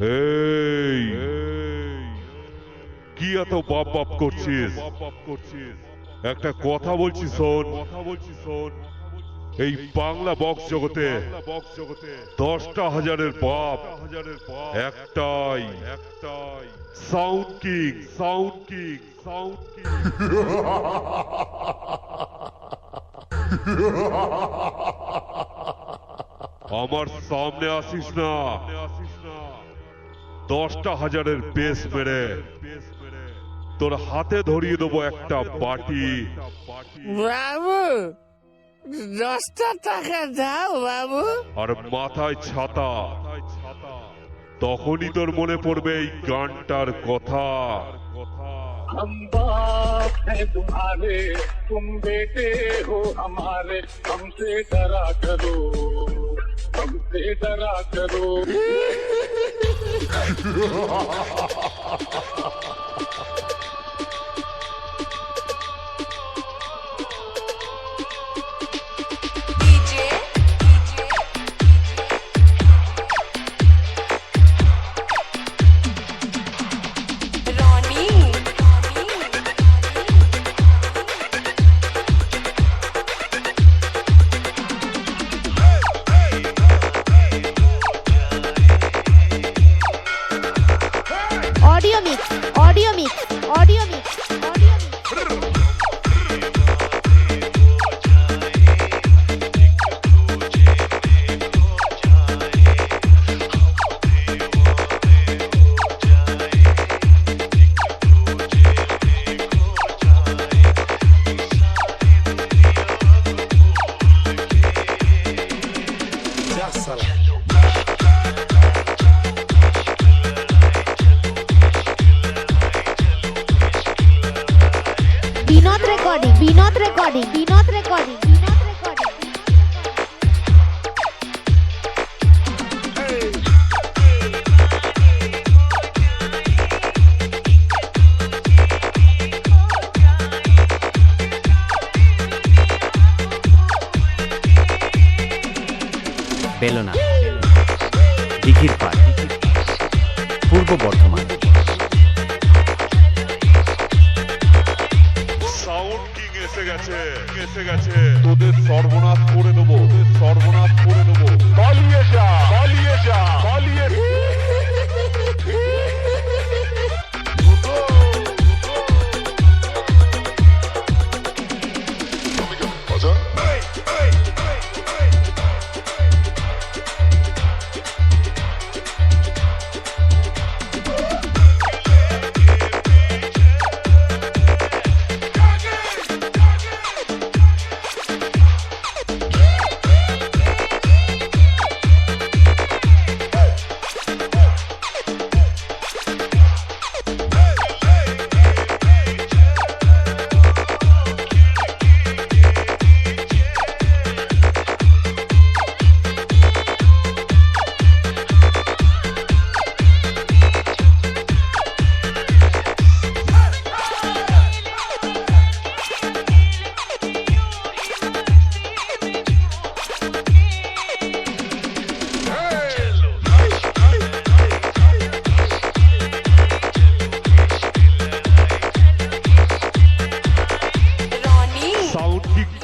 এই কি এত বাপ বাপ করছিস? একটা কথা বলছি শোন। কথা বলছি শোন এই বাংলা বক্স জগতে বক্স জগতে দশটা হাজারের বাপ, একটাই একটাই sound king sound king sound king আমার সামনে আসিস না। দশটা হাজারের বেশ মেরে তোর হাতে ধরিয়ে দেবো একটা বাটি বাবু দশটা টাকা দাও বাবু আর মাথায় ছাতা তখনই তোর মনে পড়বে এই গানটার কথা हम बाप है तुम्हारे तुम बेटे हो हमारे हमसे डरा करो हमसे डरा करो ハハハハハ! Recording Binod recording Binod recording Binod recording Belona দিঘির পাড় পূর্ব বর্ধমান। কিং এসে গেছে। এসে গেছে। তোদের সর্বনাশ করে দেবো। সর্বনাশ করে দেবো। পালিয়ে যা পালিয়ে যা, পালিয়ে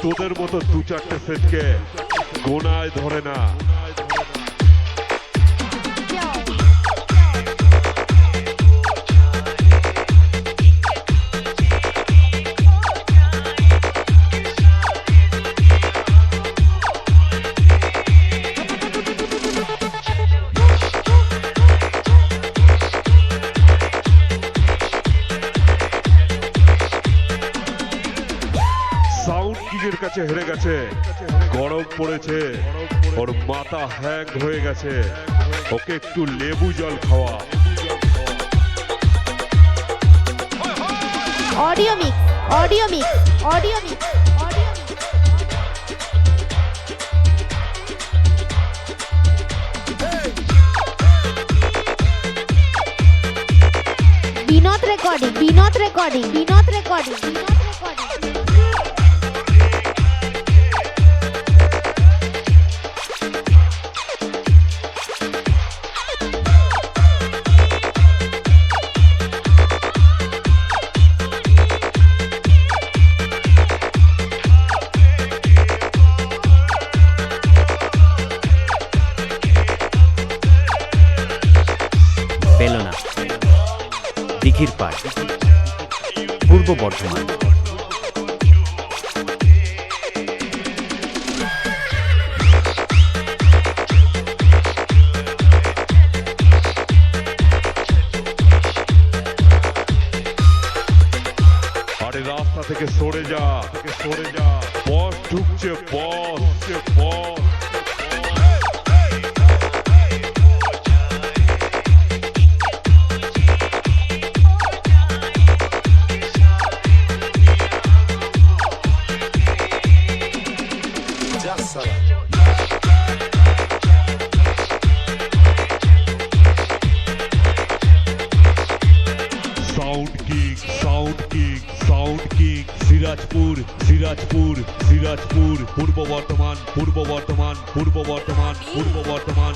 তোদের মতো দু চারটে সেটকে গোনায় ধরে না। কাছে হেরে গেছে। গরম পড়েছে। ওর মাথা হ্যাং হয়ে গেছে। ওকে একটু লেবু জল খাওয়া। Audio mix audio mix audio mix. Binod recording Binod recording Binod recording, Binod দিঘির পাড় পূর্ব বর্ধমান। রাস্তা থেকে সরে যা, থেকে সরে যা। বস ঢুকছে বস ঢুকছে, boss. Sound king sound king sound king Sirajpur Sirajpur Sirajpur Purba Bardhaman পূর্ব বর্ধমান পূর্ব বর্ধমান পূর্ব বর্ধমান